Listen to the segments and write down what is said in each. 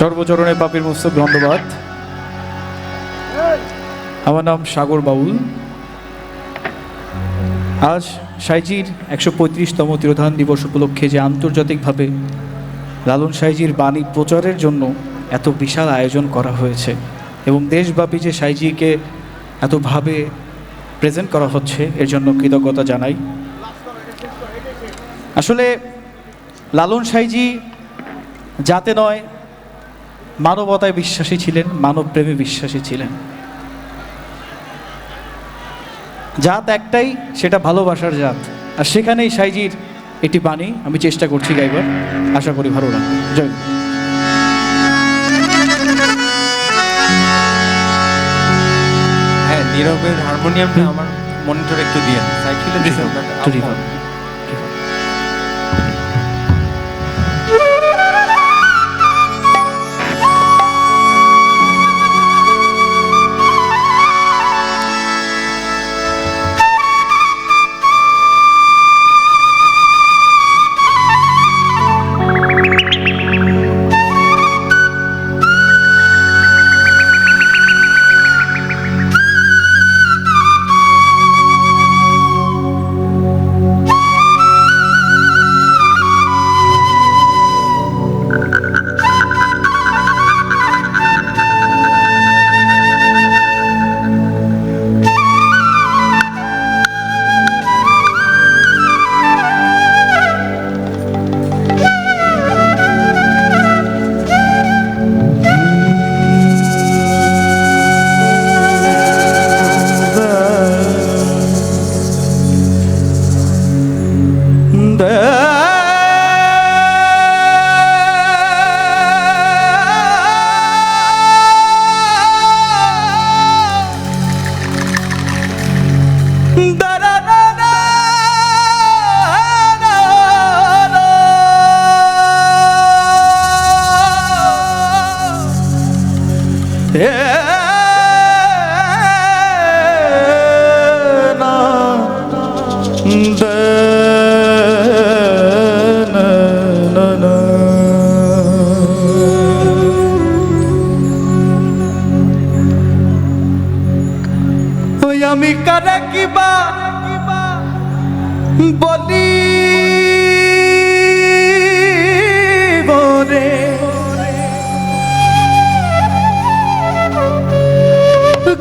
সর্বচরণে পাপের মস্তক ধন্যবাদ আমার নাম সাগর বাউল। আজ সাইজির একশো পঁয়ত্রিশতম তিরোধান দিবস উপলক্ষে যে আন্তর্জাতিকভাবে লালন সাইজির বাণী প্রচারের জন্য এত বিশাল আয়োজন করা হয়েছে এবং দেশব্যাপী যে সাইজিকে এতভাবে প্রেজেন্ট করা হচ্ছে, এর জন্য কৃতজ্ঞতা জানাই। আসলে লালন সাইজি যাতে নয় মানবতায় বিশ্বাসী ছিলেন মানব প্রেমে বিশ্বাসী ছিলেন। জাত একটাই সেটা ভালোবাসার জাত। আর সেখানেই সাইজির একটি বাণী আমি চেষ্টা করছি গাইবার। আশা করি ভালো লাগবে। জয় হ্যাঁ নীরবের হারমোনিয়ামটা আমার মনিটর একটু দিয়ে সাইকেলে দিছে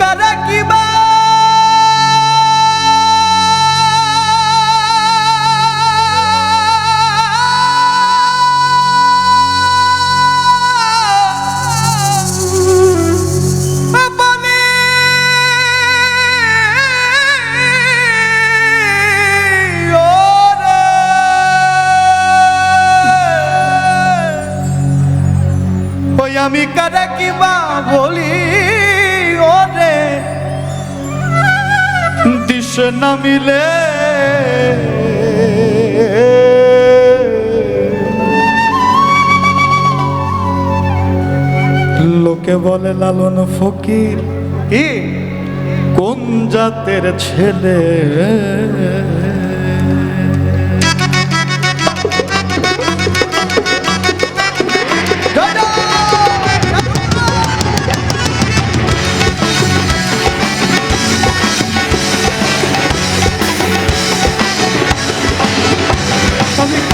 কারে কিবা বলি না মিলে। লোকে বলে লালন ফকির কি? কোন জাতের ছেলে? আমি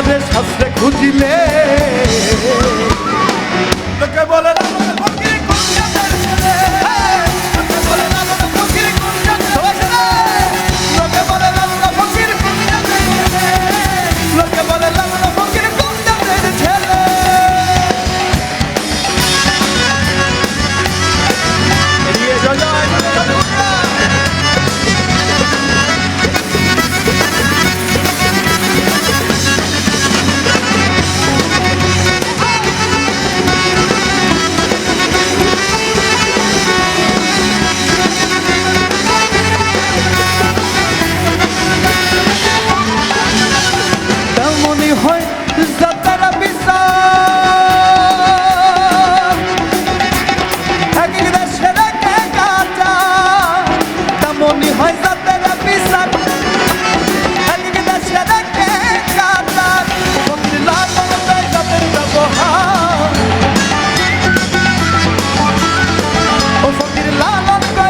যারে শাস্ত্রে খুঁজিলে যদি হয় ইজ্জতের বিচার। এক দেশের কাজা তেমনই হয় ইজ্জতের বিচার। এক দেশের কাজা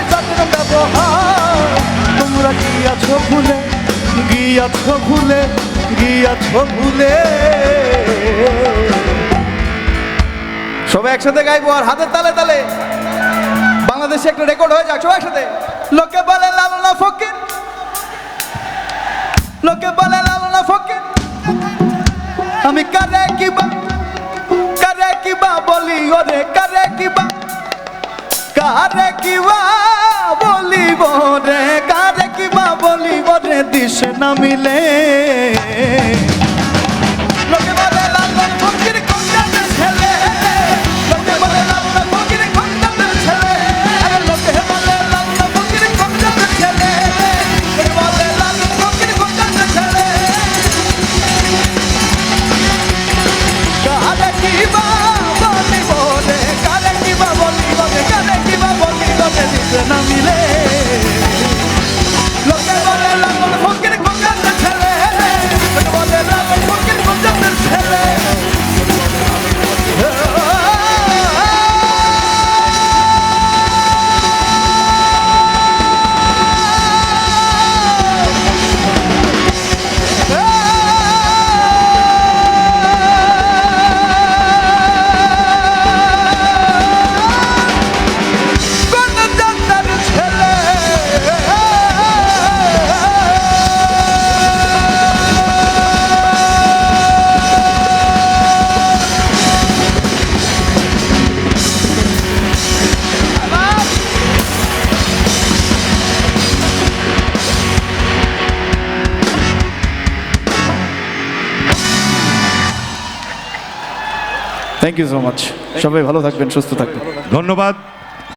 ইজ্জতের ব্যবহার। তোমরা গিয়াছ ভুলে গিয়াছ ভুলে? সবাই একসাথে গাইবো আর হাতের তালে তালে। বাংলাদেশে একটা রেকর্ড হয়ে যাক, সবাই একসাথে। লোকে বলে লালনা ফকির। লোকে বলে লালনা ফকির। আমি কারে কিবা কারে কিবা বলি, ওরে কারে কিবা কারে কিবা? কৃষ্ণ মিলে থ্যাংক ইউ সো মাচ সবাই ভালো থাকবেন সুস্থ থাকবেন। ধন্যবাদ।